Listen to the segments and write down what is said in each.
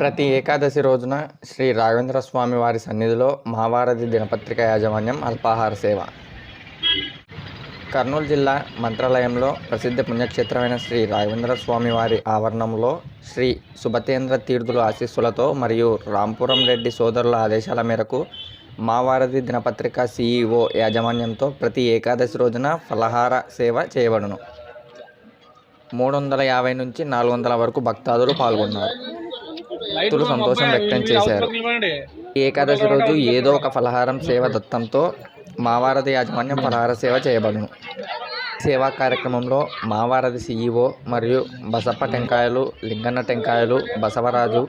ప్రతి ఏకాదశి రోజున శ్రీ రాఘవేంద్ర స్వామి వారి సన్నిధిలో మహావారధి దినపత్రిక యాజమాన్యం అల్పాహార సేవ. కర్నూలు జిల్లా మంత్రాలయంలో ప్రసిద్ధ పుణ్యక్షేత్రమైన శ్రీ రాఘవేంద్ర స్వామి వారి ఆవరణంలో శ్రీ సుభతేంద్ర తీర్థుల ఆశీస్సులతో మరియు రాంపురం రెడ్డి సోదరుల ఆదేశాల మేరకు మావారధి దినపత్రిక సిఈఓ యాజమాన్యంతో ప్రతి ఏకాదశి రోజున ఫలహార సేవ చేయబడును. మూడు వందల యాభై నుంచి నాలుగు వందల వరకు భక్తాదులు పాల్గొన్నారు. భక్తులు సంతోషం వ్యక్తం చేశారు. ఏకాదశి రోజు ఏదో ఒక ఫలహారం సేవ దత్తంతో మావారధి యాజమాన్యం ఫలహార సేవ చేయబడును. సేవా కార్యక్రమంలో మావారధి సిఈఓ మరియు బసప్ప టెంకాయలు లింగన్న టెంకాయలు బసవరాజు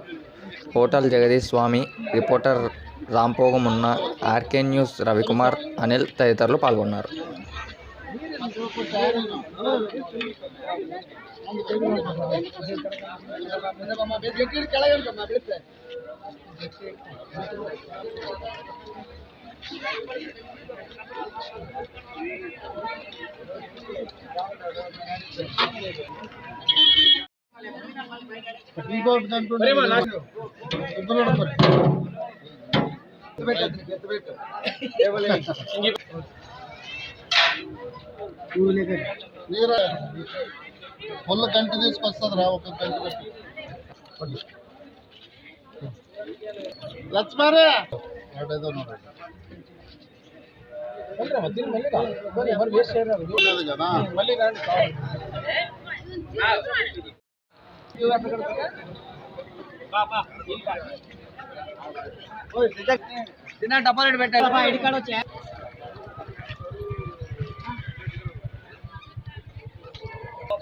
హోటల్ జగదీష్ స్వామి రిపోర్టర్ రాంపోగమున్న ఆర్కే న్యూస్ రవికుమార్ అనిల్ తదితరులు పాల్గొన్నారు. ఇంకోటి దాంట్లో ఇద్దరు ఉంటారు. నీరా ఫుల్ గంట తీసుకొస్తుంది రా ఒక గంట పెట్టి లక్ష్మారే వాడేదో ఉన్నాడు. లేదు కదా డబ్బా పెట్టాలి ఐడి కార్డ్ వచ్చా